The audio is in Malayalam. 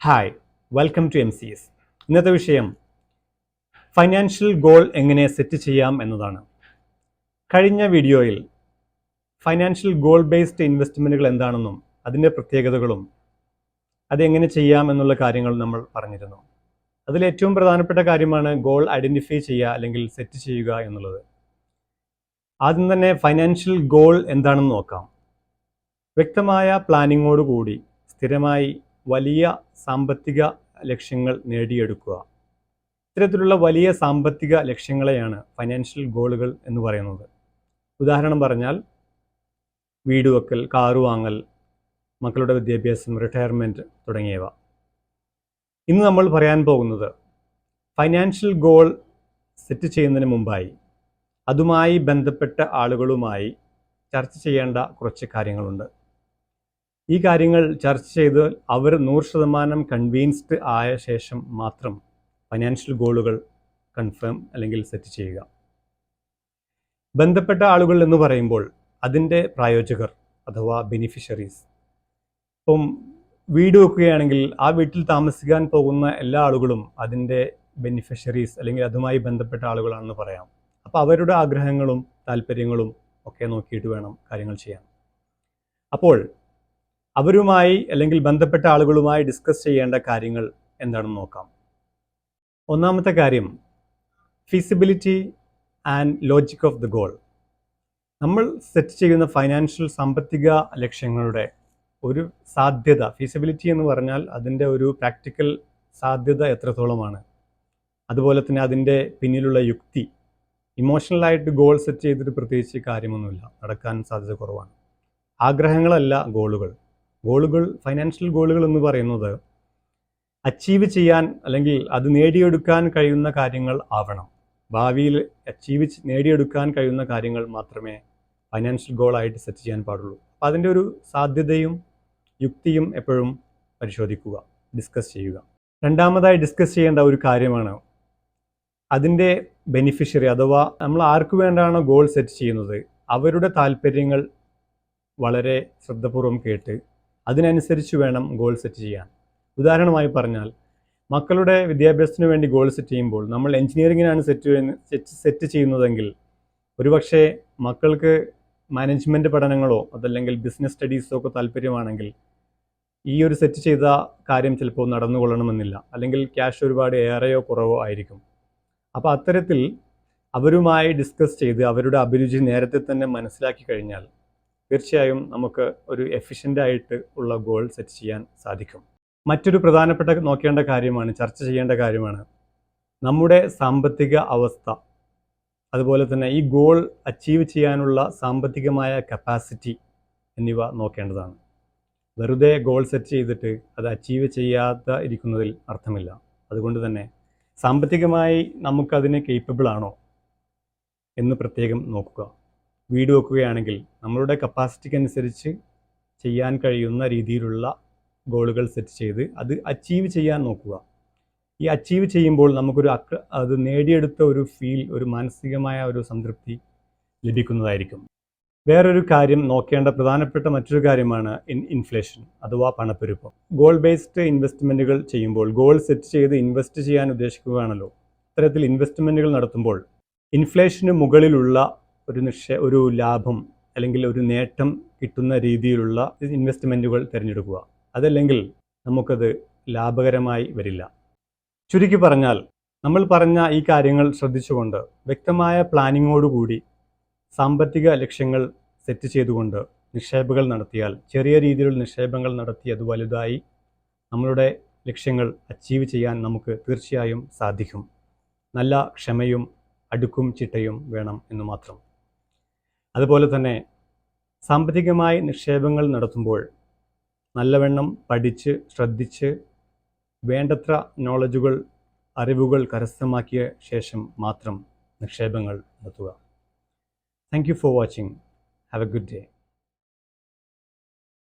Hi welcome to M C S ഇന്നത്തെ വിഷയം ഫൈനാൻഷ്യൽ ഗോൾ എങ്ങനെ സെറ്റ് ചെയ്യാം എന്നതാണ്. കഴിഞ്ഞ വീഡിയോയിൽ ഫൈനാൻഷ്യൽ ഗോൾ ബേസ്ഡ് ഇൻവെസ്റ്റ്മെന്റുകൾ എന്താണെന്നും അതിന്റെ പ്രത്യേകതകളും അതെങ്ങനെ ചെയ്യാം എന്നുള്ള കാര്യങ്ങൾ നമ്മൾ പറഞ്ഞിരുന്നു. അതിൽ ഏറ്റവും പ്രധാനപ്പെട്ട കാര്യമാണ് ഗോൾ ഐഡന്റിഫൈ ചെയ്യുക അല്ലെങ്കിൽ സെറ്റ് ചെയ്യുക എന്നുള്ളത്. ആദ്യം തന്നെ ഫൈനാൻഷ്യൽ ഗോൾ എന്താണെന്ന് നോക്കാം. വ്യക്തമായ പ്ലാനിങ്ങോടുകൂടി സ്ഥിരമായി വലിയ സാമ്പത്തിക ലക്ഷ്യങ്ങൾ നേടിയെടുക്കുക. ഇത്തരത്തിലുള്ള വലിയ സാമ്പത്തിക ലക്ഷ്യങ്ങളെയാണ് ഫൈനാൻഷ്യൽ ഗോളുകൾ എന്ന് പറയുന്നത്. ഉദാഹരണം പറഞ്ഞാൽ വീട് വെക്കൽ കാറ് വാങ്ങൽ മക്കളുടെ വിദ്യാഭ്യാസം റിട്ടയർമെന്റ് തുടങ്ങിയവ. ഇന്ന് നമ്മൾ പറയാൻ പോകുന്നത് ഫൈനാൻഷ്യൽ ഗോൾ സെറ്റ് ചെയ്യുന്നതിന് മുമ്പായി അതുമായി ബന്ധപ്പെട്ട ആളുകളുമായി ചർച്ച ചെയ്യേണ്ട കുറച്ച് കാര്യങ്ങളുണ്ട്. ഈ കാര്യങ്ങൾ ചർച്ച ചെയ്ത് അവർ നൂറ് ശതമാനം കൺവീൻസ്ഡ് ആയ ശേഷം മാത്രം ഫൈനാൻഷ്യൽ ഗോളുകൾ കൺഫേം അല്ലെങ്കിൽ സെറ്റ് ചെയ്യുക. ബന്ധപ്പെട്ട ആളുകൾ എന്ന് പറയുമ്പോൾ അതിന്റെ പ്രായോജകർ അഥവാ ബെനിഫിഷ്യറീസ് ഇപ്പം വീട് വെക്കുകയാണെങ്കിൽ ആ വീട്ടിൽ താമസിക്കാൻ പോകുന്ന എല്ലാ ആളുകളും അതിന്റെ ബെനിഫിഷ്യറീസ് അല്ലെങ്കിൽ അതുമായി ബന്ധപ്പെട്ട ആളുകളാണെന്ന് പറയാം. അപ്പോൾ അവരുടെ ആഗ്രഹങ്ങളും താല്പര്യങ്ങളും ഒക്കെ നോക്കിയിട്ട് വേണം കാര്യങ്ങൾ ചെയ്യാൻ. അപ്പോൾ അവരുമായി അല്ലെങ്കിൽ ബന്ധപ്പെട്ട ആളുകളുമായി ഡിസ്കസ് ചെയ്യേണ്ട കാര്യങ്ങൾ എന്താണെന്ന് നോക്കാം. ഒന്നാമത്തെ കാര്യം feasibility and logic of the goal നമ്മൾ സെറ്റ് ചെയ്യുന്ന ഫൈനാൻഷ്യൽ സാമ്പത്തിക ലക്ഷ്യങ്ങളുടെ ഒരു സാധ്യത ഫീസിബിലിറ്റി എന്ന് പറഞ്ഞാൽ അതിന്റെ ഒരു പ്രാക്ടിക്കൽ സാധ്യത എത്രത്തോളമാണ്. അതുപോലെ തന്നെ അതിന്റെ പിന്നിലുള്ള യുക്തി. ഇമോഷണലായിട്ട് ഗോൾ സെറ്റ് ചെയ്തിട്ട് പ്രത്യേകിച്ച് കാര്യമൊന്നുമില്ല. നടക്കാൻ സാധ്യത കുറവാണ്. ആഗ്രഹങ്ങളല്ല ഗോളുകൾ ഗോളുകൾ ഫൈനാൻഷ്യൽ ഗോളുകൾ എന്ന് പറയുന്നത് അച്ചീവ് ചെയ്യാൻ അല്ലെങ്കിൽ അത് നേടിയെടുക്കാൻ കഴിയുന്ന കാര്യങ്ങൾ ആവണം. ഭാവിയിൽ അച്ചീവ് നേടിയെടുക്കാൻ കഴിയുന്ന കാര്യങ്ങൾ മാത്രമേ ഫൈനാൻഷ്യൽ ഗോളായിട്ട് സെറ്റ് ചെയ്യാൻ പാടുള്ളൂ. അപ്പം അതിന്റെ ഒരു സാധ്യതയും യുക്തിയും എപ്പോഴും പരിശോധിക്കുക ഡിസ്കസ് ചെയ്യുക. രണ്ടാമതായി ഡിസ്കസ് ചെയ്യേണ്ട ഒരു കാര്യമാണ് അതിന്റെ ബെനിഫിഷ്യറി അഥവാ നമ്മൾ ആർക്ക് വേണ്ടാണോ ഗോൾ സെറ്റ് ചെയ്യുന്നത് അവരുടെ താല്പര്യങ്ങൾ വളരെ ശ്രദ്ധപൂർവം കേട്ട് അതിനനുസരിച്ച് വേണം ഗോൾ സെറ്റ് ചെയ്യാൻ. ഉദാഹരണമായി പറഞ്ഞാൽ മക്കളുടെ വിദ്യാഭ്യാസത്തിന് വേണ്ടി ഗോൾ സെറ്റ് ചെയ്യുമ്പോൾ നമ്മൾ എഞ്ചിനീയറിങ്ങിനാണ് സെറ്റ് സെറ്റ് ചെയ്യുന്നതെങ്കിൽ ഒരുപക്ഷെ മക്കൾക്ക് മാനേജ്മെന്റ് പഠനങ്ങളോ അതല്ലെങ്കിൽ ബിസിനസ് സ്റ്റഡീസോ ഒക്കെ താല്പര്യമാണെങ്കിൽ ഈ ഒരു സെറ്റ് ചെയ്ത കാര്യം ചിലപ്പോൾ നടന്നുകൊള്ളണമെന്നില്ല. അല്ലെങ്കിൽ ക്യാഷ് ഒരുപാട് ഏറെയോ കുറവോ ആയിരിക്കും. അപ്പോൾ അത്തരത്തിൽ അവരുമായി ഡിസ്കസ് ചെയ്ത് അവരുടെ അഭിരുചി നേരത്തെ തന്നെ മനസ്സിലാക്കി കഴിഞ്ഞാൽ തീർച്ചയായും നമുക്ക് ഒരു എഫിഷ്യന്റ് ആയിട്ട് ഉള്ള ഗോൾ സെറ്റ് ചെയ്യാൻ സാധിക്കും. മറ്റൊരു പ്രധാനപ്പെട്ട നോക്കേണ്ട കാര്യമാണ് ചർച്ച ചെയ്യേണ്ട കാര്യമാണ് നമ്മുടെ സാമ്പത്തിക അവസ്ഥ. അതുപോലെ തന്നെ ഈ ഗോൾ അച്ചീവ് ചെയ്യാനുള്ള സാമ്പത്തികമായ കപ്പാസിറ്റി എന്നിവ നോക്കേണ്ടതാണ്. വെറുതെ ഗോൾ സെറ്റ് ചെയ്തിട്ട് അത് അച്ചീവ് ചെയ്യാത്ത ഇരിക്കുന്നതിൽ അർത്ഥമില്ല. അതുകൊണ്ട് തന്നെ സാമ്പത്തികമായി നമുക്കതിന് കേപ്പബിൾ ആണോ എന്ന് പ്രത്യേകം നോക്കുക. വീട് വെക്കുകയാണെങ്കിൽ നമ്മളുടെ കപ്പാസിറ്റിക്ക് അനുസരിച്ച് ചെയ്യാൻ കഴിയുന്ന രീതിയിലുള്ള ഗോളുകൾ സെറ്റ് ചെയ്ത് അത് അച്ചീവ് ചെയ്യാൻ നോക്കുക. ഈ അച്ചീവ് ചെയ്യുമ്പോൾ നമുക്കൊരു അക്ര അത് നേടിയെടുത്ത ഒരു ഫീൽ ഒരു മാനസികമായ ഒരു സംതൃപ്തി ലഭിക്കുന്നതായിരിക്കും. വേറൊരു കാര്യം നോക്കേണ്ട പ്രധാനപ്പെട്ട മറ്റൊരു കാര്യമാണ് ഇൻ ഇൻഫ്ലേഷൻ അഥവാ പണപ്പെരുപ്പം. ഗോൾ ബേസ്ഡ് ഇൻവെസ്റ്റ്മെന്റുകൾ ചെയ്യുമ്പോൾ ഗോൾ സെറ്റ് ചെയ്ത് ഇൻവെസ്റ്റ് ചെയ്യാൻ ഉദ്ദേശിക്കുകയാണല്ലോ. ഇത്തരത്തിൽ ഇൻവെസ്റ്റ്മെന്റുകൾ നടത്തുമ്പോൾ ഇൻഫ്ലേഷന് മുകളിലുള്ള ഒരു നിക്ഷേ ഒരു ലാഭം അല്ലെങ്കിൽ ഒരു നേട്ടം കിട്ടുന്ന രീതിയിലുള്ള ഇൻവെസ്റ്റ്മെന്റുകൾ തിരഞ്ഞെടുക്കുക. അതല്ലെങ്കിൽ നമുക്കത് ലാഭകരമായി വരില്ല. ചുരുക്കി പറഞ്ഞാൽ നമ്മൾ പറഞ്ഞ ഈ കാര്യങ്ങൾ ശ്രദ്ധിച്ചുകൊണ്ട് വ്യക്തമായ പ്ലാനിങ്ങോടുകൂടി സാമ്പത്തിക ലക്ഷ്യങ്ങൾ സെറ്റ് ചെയ്തുകൊണ്ട് നിക്ഷേപങ്ങൾ നടത്തിയാൽ ചെറിയ രീതിയിലുള്ള നിക്ഷേപങ്ങൾ നടത്തി അത് വലുതായി നമ്മളുടെ ലക്ഷ്യങ്ങൾ അച്ചീവ് ചെയ്യാൻ നമുക്ക് തീർച്ചയായും സാധിക്കും. നല്ല ക്ഷമയും അടുക്കും ചിട്ടയും വേണം എന്ന് മാത്രം. അതുപോലെ തന്നെ സാമ്പത്തികമായി നിക്ഷേപങ്ങൾ നടത്തുമ്പോൾ നല്ലവണ്ണം പഠിച്ച് ശ്രദ്ധിച്ച് വേണ്ടത്ര നോളജുകൾ അറിവുകൾ കരസ്ഥമാക്കിയ ശേഷം മാത്രം നിക്ഷേപങ്ങൾ നടത്തുക. Thank you for watching have a good day